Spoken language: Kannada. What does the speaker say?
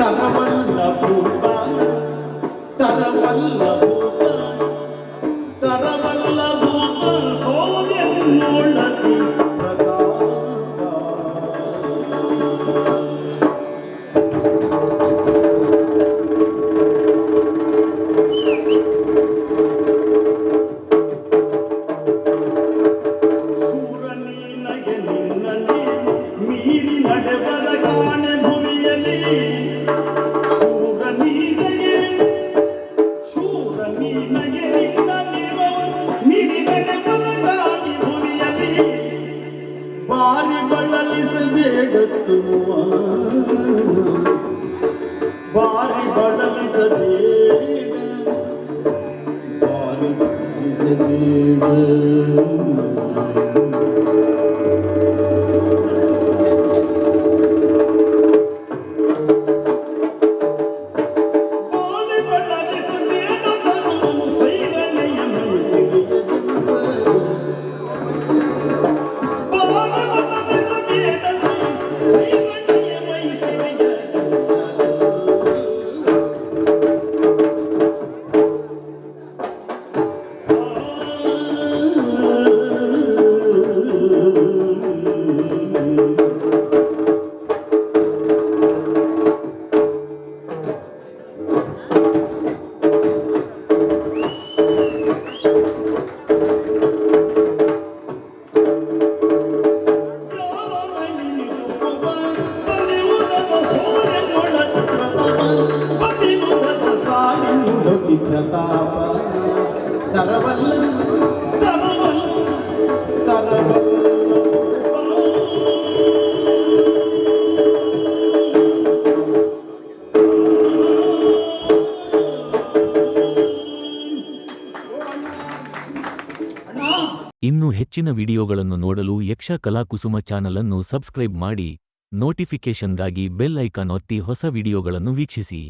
తన వల్ల తన వల్ల ಭುವಿಯಲಿ ಶೂರನೀನಗೆ ಶೂರನೀನಗೆ ನಿನ್ನಲಿ ಮೀರಿ ನಡೆಬರ ಕಾಣೆ ಭುವಿಯಲಿ ಬಾರಿ ಬಳಲಿಸಬೇಡತ್ತುವ ಬಾರಿ ಬಳಲಿಸಬೇಡ ಬಾರಿ ಪ್ರತಾಪ ಸರವಲ್ಲ ಇನ್ನು ಹೆಚ್ಚಿನ ವಿಡಿಯೋಗಳನ್ನು ನೋಡಲು ಯಕ್ಷ ಕಲಾಕುಸುಮ ಚಾನಲ್ ಅನ್ನು ಸಬ್ಸ್ಕ್ರೈಬ್ ಮಾಡಿ, ನೋಟಿಫಿಕೇಷನ್ಗಾಗಿ ಬೆಲ್ ಐಕಾನ್ ಒತ್ತಿ ಹೊಸ ವಿಡಿಯೋಗಳನ್ನು ವೀಕ್ಷಿಸಿ.